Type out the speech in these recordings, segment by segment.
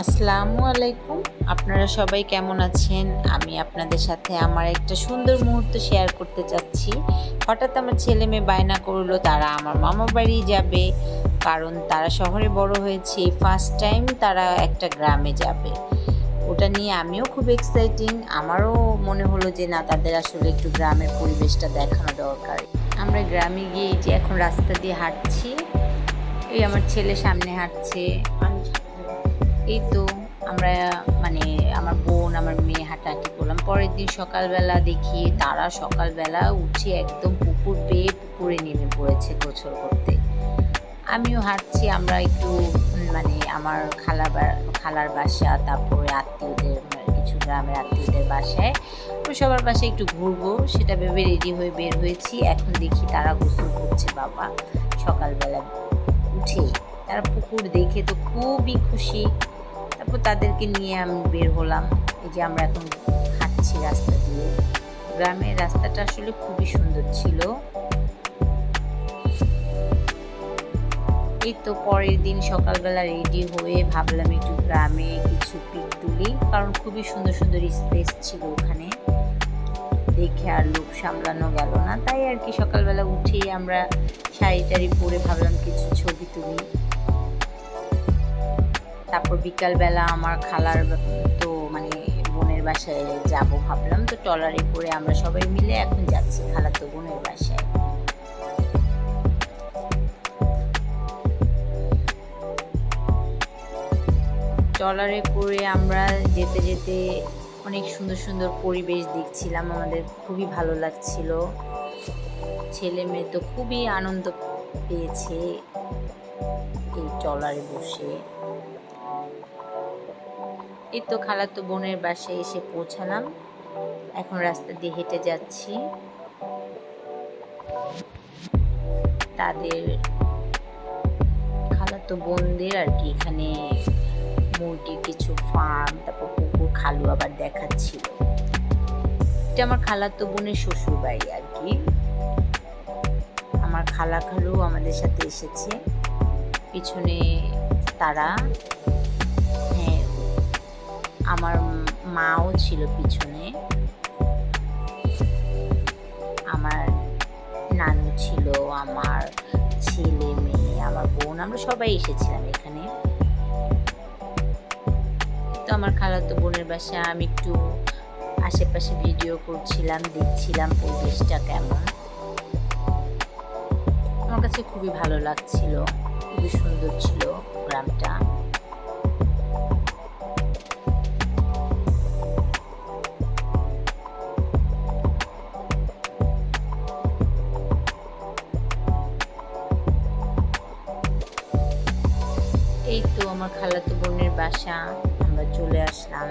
আসসালামু আলাইকুম। আপনারা সবাই কেমন আছেন? আমি আপনাদের সাথে আমার একটা সুন্দর মুহূর্ত শেয়ার করতে চাচ্ছি হঠাৎ আমার ছেলে মেয়ে বায়না করল, তারা আমার মামা বাড়ি যাবে। কারণ তারা শহরে বড় হয়েছে ফার্স্ট টাইম তারা একটা গ্রামে যাবে। ওটা নিয়ে আমিও খুব এক্সাইটিং আমারও মনে হলো যে, না, তাদের আসলে একটু গ্রামের পরিবেশটা দেখানো দরকার। আমরা গ্রামে গিয়ে যে এখন রাস্তা দিয়ে হাঁটছি, এই আমার ছেলে সামনে হাঁটছে। এই তো আমরা মানে আমার বোন, আমার মেয়ে হাঁটাহাঁটি করলাম। পরের দিন সকালবেলা দেখি তারা সকালবেলা উঠে একদম পুকুর পেয়ে পুকুরে নেমে পড়েছে গোসল করতে। আমিও হাঁটছি, আমরা একটু মানে আমার খালা খালার বাসা, তারপরে আত্মীয়দের, কিছু গ্রামের আত্মীয়দের বাসায়। সবার বাসায় একটু ঘুরবো, সেটা ভেবে রেডি হয়ে বের হয়েছি। এখন দেখি তারা গোসল করছে বাবা, সকালবেলা উঠেই। তারা পুকুর দেখে তো খুবই খুশি। তারপর তাদেরকে নিয়ে আমি বের হলাম। এই যে আমরা এখন হাঁটছি রাস্তা দিয়ে। গ্রামের রাস্তাটা আসলে খুবই সুন্দর ছিল। এই তো পরের দিন সকালবেলা রেডি হয়ে ভাবলাম একটু গ্রামে কিছু পিক তুলি, কারণ খুবই সুন্দর সুন্দর স্পেস ছিল ওখানে। দেখে আর লোক সামলানো গেল না। তাই আর কি সকালবেলা উঠেই আমরা শাড়ি টাড়ি পরে ভাবলাম কিছু ছবি তুলি। তারপর বিকালবেলা আমার খালার তো মানে বোনের বাসায় যাব ভাবলাম, তো ট্রলারে করে আমরা সবাই মিলে এখন যাচ্ছি খালার তো বোনের বাসায়। ট্রলারে করে আমরা যেতে যেতে অনেক সুন্দর সুন্দর পরিবেশ দেখছিলাম, আমাদের খুবই ভালো লাগছিল। ছেলে মেয়ে তো খুবই আনন্দ পেয়েছে এই ট্রলারে বসে। এই তো খালাতো বোনের বাসায় এসে পৌঁছালাম। এখন রাস্তা দিয়ে হেঁটে যাচ্ছি। তাদের খালাতো বোনদের আর কি এখানে মুরগির কিছু ফার্ম তারপর পুকুর খালু আবার দেখাচ্ছিল এটা আমার খালাতো বোনের শ্বশুর বাড়ি আর কি। আমার খালা খালু আমাদের সাথে এসেছে। পিছনে তারা আমার মাও ছিল পিছনে। আমার নানু ছিল, আমার ছেলে মেয়ে, আমার বোন, আমরা সবাই এসেছিলাম এখানে। তো আমার খালাতো বোনের বাসা আমি একটু আশেপাশে ভিডিও করছিলাম, দেখছিলাম পরিবেশটা কেমন। আমার কাছে খুবই ভালো লাগছিল, খুবই সুন্দর ছিল গ্রামটা। এই তো আমার খালাতো বোনের বাসা, আমরা চলে আসলাম।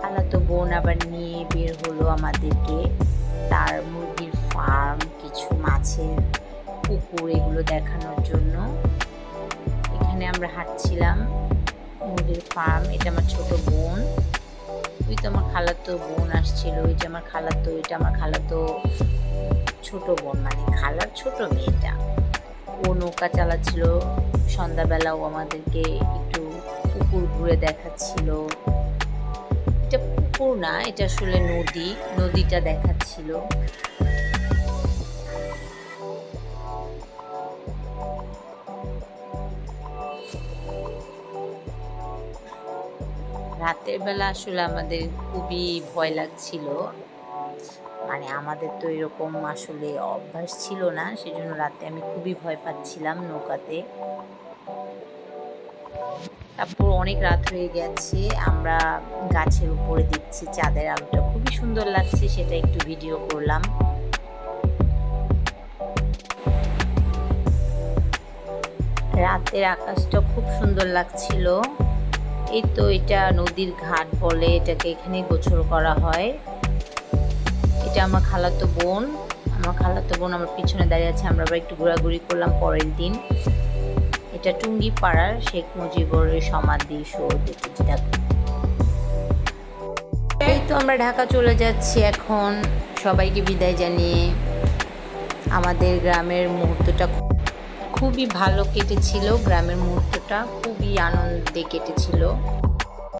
খালাতো বোন আবার নিয়ে বের হলো আমাদেরকে। তার মুরগির ফার্ম কিছু মাছের পুকুর এগুলো দেখানোর জন্য। এখানে আমরা হাঁটছিলাম মুরগির ফার্ম এটা আমার ছোট বোন। ওই তো আমার খালাতো বোন আসছিল, ওই যে আমার খালাতো এটা আমার খালাতো ছোট বোন মানে খালার ছোট মেয়েটা। ও নৌকা চালাচ্ছিল। সন্ধ্যাবেলাও আমাদেরকে একটু পুকুর ঘুরে দেখাচ্ছিল। এটা পুকুর না, এটা আসলে নদী, নদীটা দেখাচ্ছিল। রাতের বেলা আসলে আমাদের খুবই ভয় লাগছিল। মানে আমাদের তো এরকম আসলে অভ্যাস ছিল না, সেজন্য রাতে আমি খুবই ভয় পাচ্ছিলাম নৌকাতে। তারপর অনেক রাত হয়ে গেছে, আমরা গাছের উপরে দেখছি চাঁদের আলোটা। খুবই সুন্দর লাগছে, সেটা একটু ভিডিও করলাম। রাতের আকাশটা খুব সুন্দর লাগছিল। এই তো এটা নদীর ঘাট বলে এটাকে এখানে গোছল করা হয়। এটা আমার খালাতো বোন, আমার খালাতো বোন আমার পিছনে দাঁড়িয়ে আছে, আমরা আবার একটু ঘোরাঘুরি করলাম পরের দিন। এটা টুঙ্গি পাড়ার শেখ মুজিবুরের সমাধি এই তো আমরা ঢাকা চলে যাচ্ছি এখন। সবাইকে বিদায় জানিয়ে আমাদের গ্রামের মুহূর্তটা খুব খুবই ভালো কেটেছিল, গ্রামের মুহূর্তটা খুবই আনন্দে কেটেছিল।